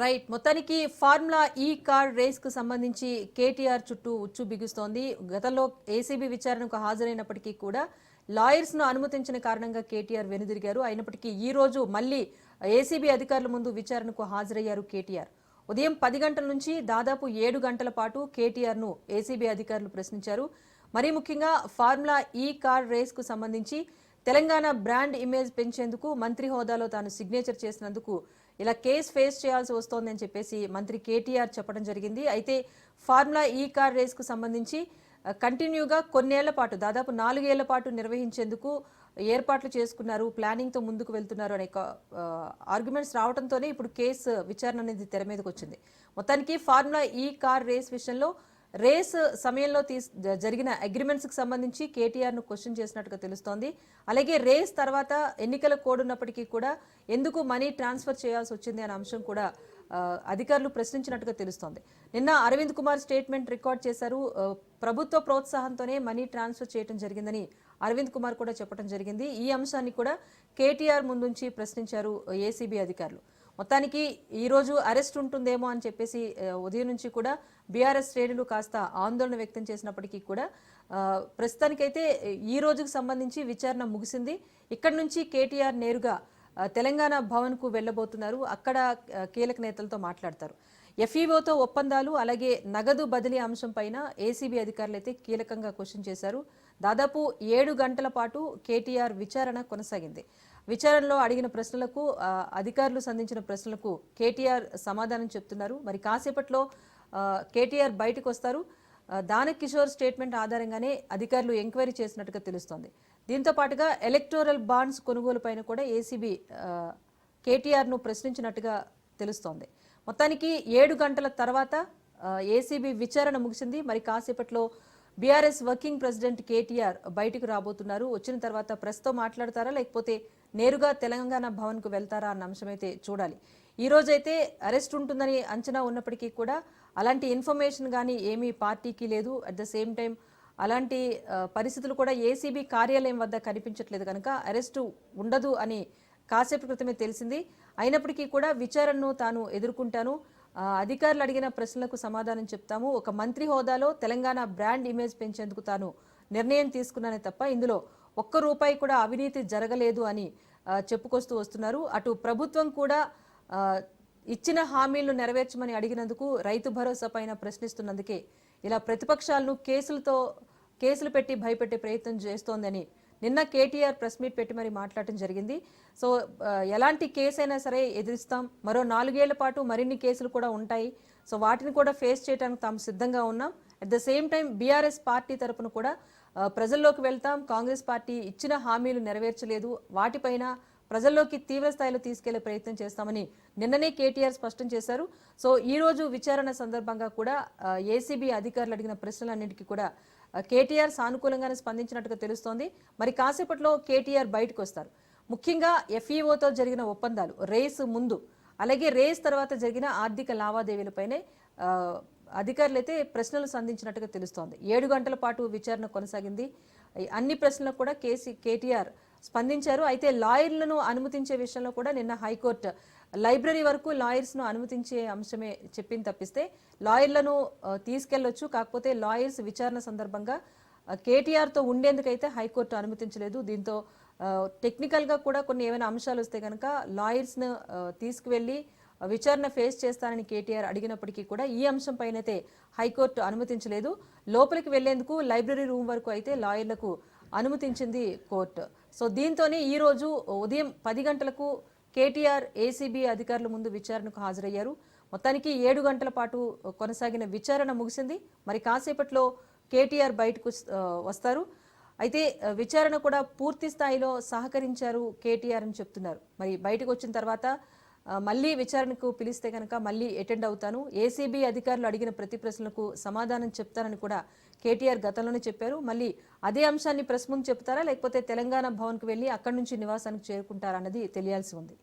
Right. మొత్తానికి formula ఈ car రేస్కు సంబంధించి కేటీఆర్ చుట్టూ ఉచ్చు బిగుస్తోంది. గతంలో ఏసీబీ విచారణకు హాజరైనప్పటికీ కూడా లాయర్స్ను అనుమతించిన కారణంగా కేటీఆర్ వెనుదిరిగారు. అయినప్పటికీ ఈ రోజు మళ్ళీ ఏసీబీ అధికారుల ముందు విచారణకు హాజరయ్యారు కేటీఆర్. ఉదయం పది గంటల నుంచి దాదాపు ఏడు గంటల పాటు కేటీఆర్ను ఏసీబీ అధికారులు ప్రశ్నించారు. మరీ ముఖ్యంగా ఫార్ములా ఈ కార్ రేస్కు సంబంధించి తెలంగాణ బ్రాండ్ ఇమేజ్ పెంచేందుకు మంత్రి హోదాలో తాను సిగ్నేచర్ చేసినందుకు ఇలా కేసు ఫేస్ చేయాల్సి వస్తోందని చెప్పేసి మంత్రి కేటీఆర్ చెప్పడం జరిగింది. అయితే ఫార్ములా ఈ కార్ రేస్కు సంబంధించి కంటిన్యూగా కొన్నేళ్ళ పాటు దాదాపు నాలుగేళ్ళ పాటు నిర్వహించేందుకు ఏర్పాట్లు చేసుకున్నారు ప్లానింగ్తో ముందుకు వెళ్తున్నారు అనే ఆర్గ్యుమెంట్స్ రావడంతోనే ఇప్పుడు కేసు విచారణ అనేది తెర మీదకి వచ్చింది. మొత్తానికి ఫార్ములా ఈ కార్ రేస్ విషయంలో రేస్ సమయంలో తీస్ జరిగిన అగ్రిమెంట్స్కి సంబంధించి కేటీఆర్ను క్వశ్చన్ చేసినట్టుగా తెలుస్తోంది. అలాగే రేస్ తర్వాత ఎన్నికల కోడ్ ఉన్నప్పటికీ కూడా ఎందుకు మనీ ట్రాన్స్ఫర్ చేయాల్సి వచ్చింది అనే అంశం కూడా అధికారులు ప్రశ్నించినట్టుగా తెలుస్తోంది. నిన్న అరవింద్ కుమార్ స్టేట్మెంట్ రికార్డ్ చేశారు. ప్రభుత్వ ప్రోత్సాహంతోనే మనీ ట్రాన్స్ఫర్ చేయడం జరిగిందని అరవింద్ కుమార్ కూడా చెప్పడం జరిగింది. ఈ అంశాన్ని కూడా కేటీఆర్ ముందుంచి ప్రశ్నించారు ఏసీబీ అధికారులు. మొత్తానికి ఈరోజు అరెస్ట్ ఉంటుందేమో అని చెప్పేసి ఉదయం నుంచి కూడా బీఆర్ఎస్ శ్రేణులు కాస్త ఆందోళన వ్యక్తం చేసినప్పటికీ కూడా ప్రస్తుతానికైతే ఈ రోజుకు సంబంధించి విచారణ ముగిసింది. ఇక్కడ నుంచి కేటీఆర్ నేరుగా తెలంగాణ భవన్కు వెళ్ళబోతున్నారు. అక్కడ కీలక నేతలతో మాట్లాడతారు. ఎఫ్ఈఓతో ఒప్పందాలు అలాగే నగదు బదిలీ అంశం పైన ఏసీబీ అధికారులు అయితే కీలకంగా క్వశ్చన్ చేశారు. దాదాపు ఏడు గంటల పాటు కేటీఆర్ విచారణ కొనసాగింది. విచారణలో అడిగిన ప్రశ్నలకు అధికారులు సంధించిన ప్రశ్నలకు కేటీఆర్ సమాధానం చెప్తున్నారు. మరి కాసేపట్లో కేటీఆర్ బయటకు వస్తారు. దానక్ కిషోర్ స్టేట్మెంట్ ఆధారంగానే అధికారులు ఎంక్వైరీ చేసినట్టుగా తెలుస్తోంది. దీంతో పాటుగా ఎలక్టోరల్ బాండ్స్ కొనుగోలు పైన కూడా ఏసీబీ కేటీఆర్ను ప్రశ్నించినట్టుగా తెలుస్తోంది. మొత్తానికి ఏడు గంటల తర్వాత ఏసీబీ విచారణ ముగిసింది. మరి కాసేపట్లో బీఆర్ఎస్ వర్కింగ్ ప్రెసిడెంట్ కేటీఆర్ బయటకు రాబోతున్నారు. వచ్చిన తర్వాత ప్రెస్తో మాట్లాడతారా? లేకపోతే నేరుగా తెలంగాణ భవన్కు వెళ్తారా? అన్న అంశమైతే చూడాలి. ఈ రోజైతే అరెస్ట్ ఉంటుందని అంచనా ఉన్నప్పటికీ కూడా అలాంటి ఇన్ఫర్మేషన్ కానీ ఏమీ పార్టీకి లేదు. అట్ ద సేమ్ టైం అలాంటి పరిస్థితులు కూడా ఏసీబీ కార్యాలయం వద్ద కనిపించట్లేదు కనుక అరెస్టు ఉండదు అని కాసేపు క్రితమే తెలిసింది. అయినప్పటికీ కూడా విచారణను తాను ఎదుర్కొంటాను. అధికారులు అడిగిన ప్రశ్నలకు సమాధానం చెప్తాము. ఒక మంత్రి హోదాలో తెలంగాణ బ్రాండ్ ఇమేజ్ పెంచేందుకు తాను నిర్ణయం తీసుకున్నానే తప్ప ఇందులో ఒక్క రూపాయి కూడా అవినీతి జరగలేదు అని చెప్పుకొస్తూ వస్తున్నారు. అటు ప్రభుత్వం కూడా ఇచ్చిన హామీలను నెరవేర్చమని అడిగినందుకు రైతు భరోసా పైన ప్రశ్నిస్తున్నందుకే ఇలా ప్రతిపక్షాలను కేసులతో కేసులు పెట్టి భయపెట్టే ప్రయత్నం చేస్తోందని నిన్న కేటీఆర్ ప్రెస్ మీట్ పెట్టి మరి మాట్లాడటం జరిగింది. సో ఎలాంటి కేసు అయినా సరే ఎదిరిస్తాం. మరో నాలుగేళ్ళ పాటు మరిన్ని కేసులు కూడా ఉంటాయి. సో వాటిని కూడా ఫేస్ చేయడానికి తాము సిద్ధంగా ఉన్నాం. At the same time BRS party తరపున కూడా ప్రజల్లోకి వెళ్తాం. కాంగ్రెస్ పార్టీ ఇచ్చిన హామీలు నెరవేర్చలేదు. వాటిపైన ప్రజల్లోకి తీవ్ర స్థాయిలో తీసుకెళ్ళే ప్రయత్నం చేస్తామని నిన్ననే కేటీఆర్ స్పష్టం చేశారు. సో ఈ రోజు విచారణ సందర్భంగా కూడా ఏసీబీ అధికారులు అడిగిన ప్రశ్నలన్నింటికీ కూడా కేటీఆర్ సానుకూలంగానే స్పందించినట్టుగా తెలుస్తోంది. మరి కాసేపట్లో కేటీఆర్ బయటకు వస్తారు. ముఖ్యంగా ఎఫ్ఈఓతో జరిగిన ఒప్పందాలు రేసు ముందు అలాగే రేస్ తర్వాత జరిగిన ఆర్థిక లావాదేవీలపైనే అధికారులు అయితే ప్రశ్నలు సంధించినట్టుగా తెలుస్తోంది. ఏడు గంటల పాటు విచారణ కొనసాగింది. అన్ని ప్రశ్నలకు కూడా కేసీ కేటీఆర్ స్పందించారు. అయితే లాయర్లను అనుమతించే విషయంలో కూడా నిన్న హైకోర్టు లైబ్రరీ వరకు లాయర్స్ను అనుమతించే అంశమే చెప్పింది తప్పిస్తే లాయర్లను తీసుకెళ్ళొచ్చు. కాకపోతే లాయర్స్ విచారణ సందర్భంగా కేటీఆర్తో ఉండేందుకైతే హైకోర్టు అనుమతించలేదు. దీంతో టెక్నికల్గా కూడా కొన్ని ఏమైనా అంశాలు వస్తే కనుక లాయర్స్ను తీసుకువెళ్ళి విచారణ ఫేస్ చేస్తానని కేటీఆర్ అడిగినప్పటికీ కూడా ఈ అంశంపైనైతే హైకోర్టు అనుమతించలేదు. లోపలికి వెళ్ళేందుకు లైబ్రరీ రూమ్ వరకు అయితే లాయర్లకు అనుమతించింది కోర్టు. సో దీంతోనే ఈ రోజు ఉదయం పది గంటలకు కేటీఆర్ ఏసీబీ అధికారుల ముందు విచారణకు హాజరయ్యారు. మొత్తానికి ఏడు గంటల పాటు కొనసాగిన విచారణ ముగిసింది. మరి కాసేపట్లో కేటీఆర్ బయటకు వస్తారు. అయితే విచారణ కూడా పూర్తి స్థాయిలో సహకరించారు కేటీఆర్ అని చెప్తున్నారు. మరి బయటకు వచ్చిన తర్వాత మళ్ళీ విచారణకు పిలిస్తే కనుక మళ్ళీ అటెండ్ అవుతాను. ఏసీబీ అధికారులు అడిగిన ప్రతి ప్రశ్నలకు సమాధానం చెప్తానని కూడా కేటీఆర్ గతంలోనే చెప్పారు. మళ్ళీ అదే అంశాన్ని ప్రెస్ ముందు చెప్తారా? లేకపోతే తెలంగాణ భవన్కు వెళ్ళి అక్కడి నుంచి నివాసానికి చేరుకుంటారా అన్నది తెలియాల్సి ఉంది.